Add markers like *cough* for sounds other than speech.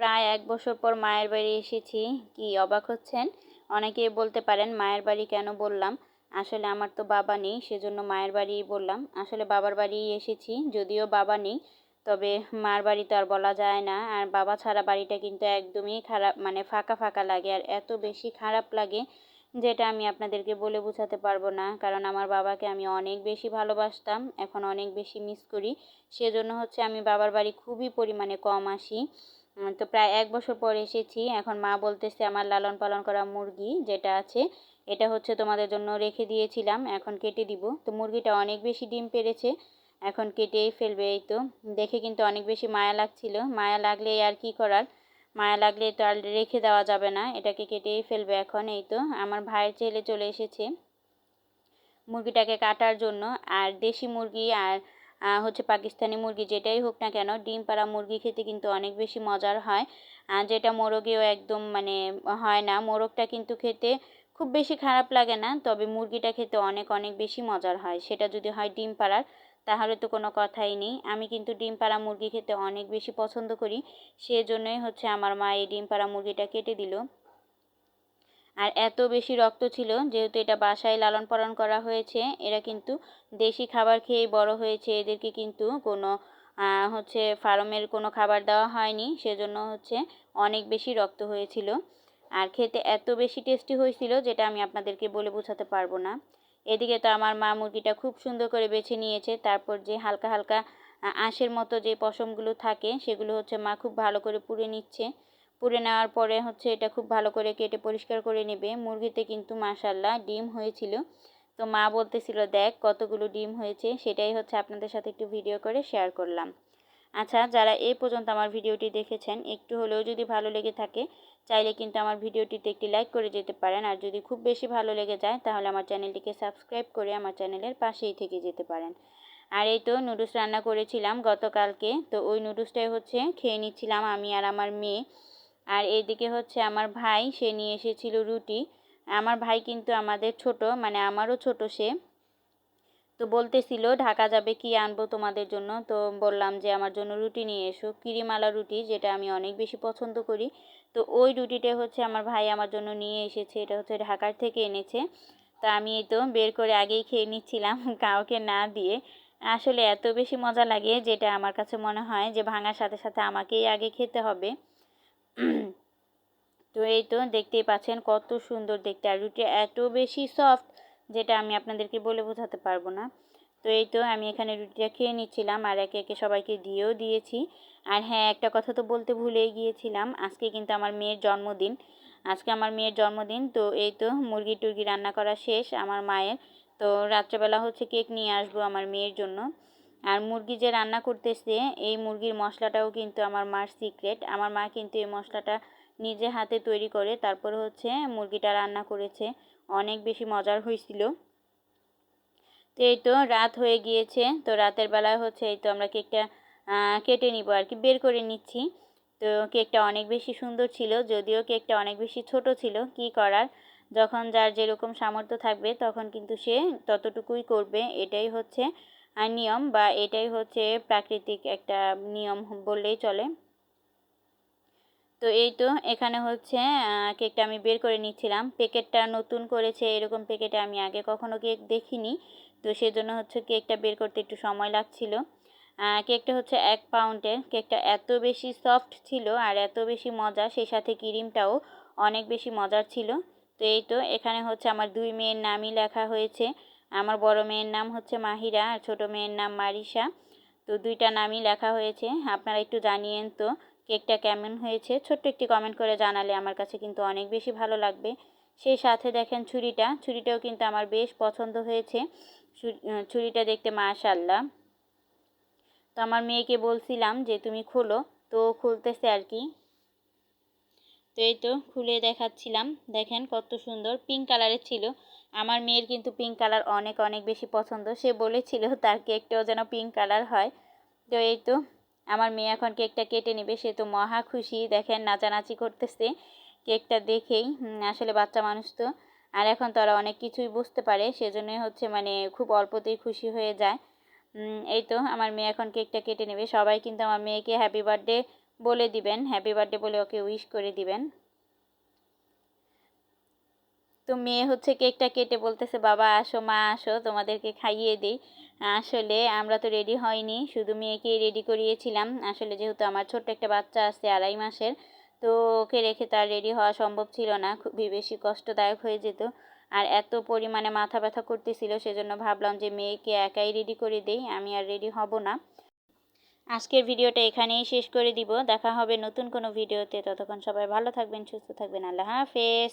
প্রায় এক বছর পর মায়ের বাড়ি এসেছি। কি অবাক হচ্ছেন? অনেকেই বলতে পারেন, মায়ের বাড়ি কেন বললাম? আসলে আমার তো বাবা নেই, সেজন্য মায়ের বাড়ি বললাম। আসলে বাবার বাড়ি এসেছি, যদিও বাবা নেই, তবে মার বাড়ি তো আর বলা যায় না। আর বাবা ছাড়া বাড়িটা কিন্তু একদমই খারাপ মানে ফাঁকা ফাঁকা লাগে। আর এত বেশি খারাপ লাগে যেটা আমি আপনাদেরকে বলে বোঝাতে পারব না। কারণ আমার বাবাকে আমি অনেক বেশি ভালোবাসতাম, এখন অনেক বেশি মিস করি। সেজন্য হচ্ছে আমি বাবার বাড়ি খুবই পরিমাণে কম আসি। তো প্রায় এক বছর পর এসেছি। এখন মা বলতেছে আমার লালন পালন করা মুরগি যেটা আছে, এটা হচ্ছে তোমাদের জন্য রেখে দিয়েছিলাম, এখন কেটে দিব। তো মুরগিটা অনেক বেশি ডিম পেরেছে, এখন কেটেই ফেলবে এই তো। দেখে কিন্তু অনেক বেশি মায়া লাগছিল। মায়া লাগলে আর কি করার? মায়া লাগলে তো আর রেখে দেওয়া যাবে না, এটাকে কেটেই ফেলবে এখন এই তো। আমার ভাইয়ের ছেলে চলে এসেছে মুরগিটাকে কাটার জন্য, আর দেশি মুরগি আর হচ্ছে পাকিস্তানি মুরগি যেটাই হোক না কেন, ডিম পাড়া মুরগি খেতে কিন্তু অনেক বেশি মজার হয়। যেটা মোরগেও একদম মানে হয় না। মোরগটা কিন্তু খেতে খুব বেশি খারাপ লাগে না, তবে মুরগিটা খেতে অনেক অনেক বেশি মজার হয়। সেটা যদি হয় ডিম পাড়ার, তাহলে তো কোনো কথাই নেই। আমি কিন্তু ডিম পাড়া মুরগি খেতে অনেক বেশি পছন্দ করি। সেজন্যই হচ্ছে আমার মা এই ডিম পাড়া মুরগিটা কেটে দিল। আর এত বেশি রক্ত ছিল, যেহেতু এটা বাসায় লালন পালন করা হয়েছে, এরা কিন্তু দেশি খাবার খেয়েই বড় হয়েছে। এদেরকে কিন্তু কোনো হচ্ছে ফার্মের কোনো খাবার দেওয়া হয়নি, সেজন্য হচ্ছে অনেক বেশি রক্ত হয়েছিল। আর খেতে এত বেশি টেস্টি হয়েছিল যেটা আমি আপনাদেরকে বলে বোঝাতে পারব না। এদিকে তো আমার মা মুরগিটা খুব সুন্দর করে বেছে নিয়েছে, তারপর যে হালকা হালকা আঁশের মতো যে পশমগুলো থাকে, সেগুলো হচ্ছে মা খুব ভালো করে পুড়ে নিচ্ছে। পুড়ে নেওয়ার পরে হচ্ছে এটা খুব ভালো করে কেটে পরিষ্কার করে নেবে। মুরগিতে কিন্তু মাসাল্লাহ ডিম হয়েছিল। তো মা বলতেছিল, দেখ কতগুলো ডিম হয়েছে। সেটাই হচ্ছে আপনাদের সাথে একটু ভিডিও করে শেয়ার করলাম। আচ্ছা যারা এই পর্যন্ত আমার ভিডিওটি দেখেছেন, একটু হলেও যদি ভালো লেগে থাকে, চাইলে কিন্তু আমার ভিডিওটিতে একটি লাইক করে যেতে পারেন। আর যদি খুব বেশি ভালো লেগে যায়, তাহলে আমার চ্যানেলটিকে সাবস্ক্রাইব করে আমার চ্যানেলের পাশেই থেকে যেতে পারেন। আর এই তো নুডলস রান্না করেছিলাম গতকালকে। তো ওই নুডলসটাই হচ্ছে খেয়ে নিচ্ছিলাম আমি আর আমার মেয়ে। আর এইদিকে হচ্ছে আমার ভাই, সে নিয়ে এসেছিল রুটি। আমার ভাই কিন্তু আমাদের ছোট মানে আমারও ছোট সে। তো বলতেছিল, ঢাকা যাবে কি আনব তোমাদের জন্য? তো বললাম যে, আমার জন্য রুটি নিয়ে এসো। কিরিমালা রুটি, যেটা আমি অনেক বেশি পছন্দ করি। তো ওই রুটিটা হচ্ছে আমার ভাই আমার জন্য নিয়ে এসেছে, এটা হচ্ছে ঢাকার থেকে এনেছে। তো আমি এই তো বের করে আগেই খেয়ে নিচ্ছিলাম *laughs* কাউকে না দিয়ে। আসলে এত বেশি মজা লাগে, যেটা আমার কাছে মনে হয় যে, ভাঙার সাথে সাথে আমাকেই আগে খেতে হবে। তো এই তো দেখতেই পাচ্ছেন কত সুন্দর দেখতে। আর রুটি এত বেশি সফট যেটা আমি আপনাদেরকে বলে বোঝাতে পারব না। তো এই তো আমি এখানে রুটিটা খেয়ে নিচ্ছিলাম আর একে একে সবাইকে দিয়েও দিয়েছি। আর হ্যাঁ একটা কথা তো বলতে ভুলেই গিয়েছিলাম, আজকে কিন্তু আমার মেয়ের জন্মদিন। আজকে আমার মেয়ের জন্মদিন, তো এই তো মুরগি টুরগি রান্না করা শেষ আমার মায়ের। তো রাত্রেবেলা হচ্ছে কেক নিয়ে আসব আমার মেয়ের জন্য। আর মুরগি যে রান্না করতেছে, এই মুরগির মশলাটাও কিন্তু আমার মার সিক্রেট আমার মা কিন্তু এই মশলাটা নিজে হাতে তৈরি করে, তারপর হচ্ছে মুরগিটা রান্না করেছে। অনেক বেশি মজার হয়েছিল। তো এই তো রাত হয়ে গিয়েছে, তো রাতের বেলায় হচ্ছে এই তো আমরা কেকটা কেটে নিব আর কি, বের করে নিচ্ছি। তো কেকটা অনেক বেশি সুন্দর ছিল, যদিও কেকটা অনেক বেশি ছোট ছিল, কি করার? যখন যার যেরকম সামর্থ্য থাকবে, তখন কিন্তু সে ততটুকুই করবে। এটাই হচ্ছে নিয়ম বা এটাই হচ্ছে প্রাকৃতিক একটা নিয়ম বললেই চলে। তো এই তো এখানে হচ্ছে কেকটা আমি বের করে নিচ্ছিলাম। প্যাকেটটা নতুন করেছে, এরকম প্যাকেটে আমি আগে কখনো কেক দেখিনি। তো সেজন্য হচ্ছে কেকটা বের করতে একটু সময় লাগছিল। কেকটা হচ্ছে এক পাউন্ডের কেকটা এত বেশি সফট ছিল আর এত বেশি মজা, সেই সাথে ক্রিমটাও অনেক বেশি মজার ছিল। তো এই তো এখানে হচ্ছে আমার দুই মেয়ের নামই লেখা হয়েছে। আমার বড় মেয়ের নাম হচ্ছে মাহিরা আর ছোটো মেয়ের নাম মারিসা তো দুইটা নামই লেখা হয়েছে। আপনারা একটু জানিয়েন তো, কেকটা কেমন হয়েছে? ছোট্ট একটি কমেন্ট করে জানালে আমার কাছে কিন্তু অনেক বেশি ভালো লাগবে। সেই সাথে দেখেন ছুরিটা। ছুরিটাও কিন্তু আমার বেশ পছন্দ হয়েছে। ছুরিটা দেখতে মাশাল্লাহ তো আমার মেয়েকে বলছিলাম যে, তুমি খোলো। তো খুলতেছে আর কি। তো এই তো খুলে দেখাচ্ছিলাম। দেখেন কত সুন্দর পিঙ্ক কালারের ছিল। আমার মেয়ের কিন্তু পিঙ্ক কালার অনেক অনেক বেশি পছন্দ। সে বলেছিল তার কেকটাও যেন পিঙ্ক কালার হয়। তো এই তো আমার মেয়ে এখন কেকটা কেটে নেবে। সে তো মহা খুশি। দেখেন নাচানাচি করতেছে কেকটা দেখেই। আসলে বাচ্চা মানুষ তো। আর এখন তারা অনেক কিছুই বুঝতে পারে। সেজন্যই হচ্ছে মানে খুব অল্পতেই খুশি হয়ে যায়। এই তো আমার মেয়ে এখন কেকটা কেটে নেবে। সবাই কিন্তু আমার মেয়েকে হ্যাপি বার্থডে বলে দিবেন হ্যাপি বার্থডে বলে ওকে উইশ করে দিবেন। তো মেয়ে হচ্ছে কেকটা কেটে বলতেছে, বাবা, আসো, মা, আসো, তোমাদেরকে খাইয়ে দিই। আসলে আমরা তো রেডি হয়নি, শুধু মেয়েকেই রেডি করিয়েছিলাম। আসলে যেহেতু আমার ছোট্ট একটা বাচ্চা আছে, আড়াই মাসের, তো ওকে রেখে তার রেডি হওয়া সম্ভব ছিল না, খুবই বেশি কষ্টদায়ক হয়ে যেত। আর এত পরিমাণে মাথা ব্যথা করতেছিল, সেজন্য ভাবলাম যে মেয়েকে একাই রেডি করে দেই, আমি আর রেডি হব না। আজকের ভিডিওটা এখানেই শেষ করে দিব। দেখা হবে নতুন কোনো ভিডিওতে। ততক্ষণ সবাই ভালো থাকবেন, সুস্থ থাকবেন। আল্লাহ হাফেজ।